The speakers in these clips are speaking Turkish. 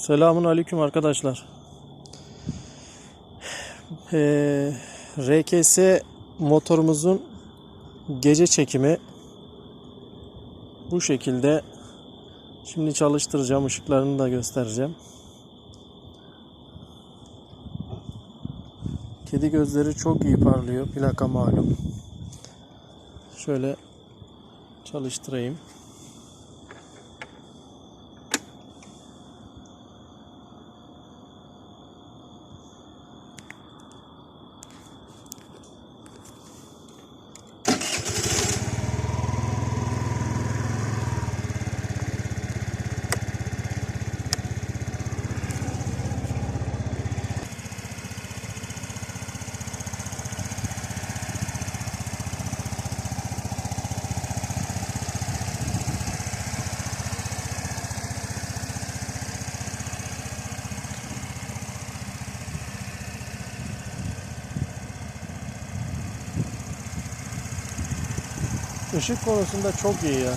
Selamun aleyküm arkadaşlar. Ee, RKS motorumuzun gece çekimi bu şekilde. Şimdi çalıştıracağım. ışıklarını da göstereceğim. Kedi gözleri çok iyi parlıyor. Plaka malum. Şöyle çalıştırayım. Işık konusunda çok iyi ya.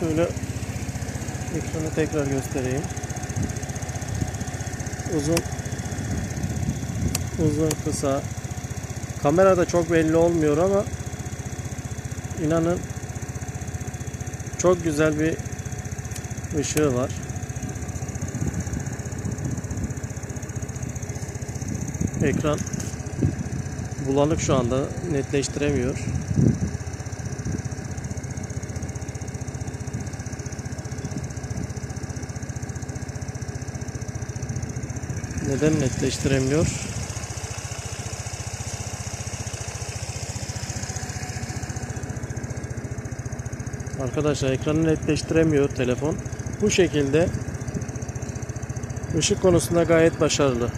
Şöyle ekranı tekrar göstereyim. Uzun uzun kısa. Kamerada çok belli olmuyor ama inanın çok güzel bir ışığı var. Ekran bulanık şu anda netleştiremiyor. Neden netleştiremiyor? Arkadaşlar ekranı netleştiremiyor telefon. Bu şekilde ışık konusunda gayet başarılı.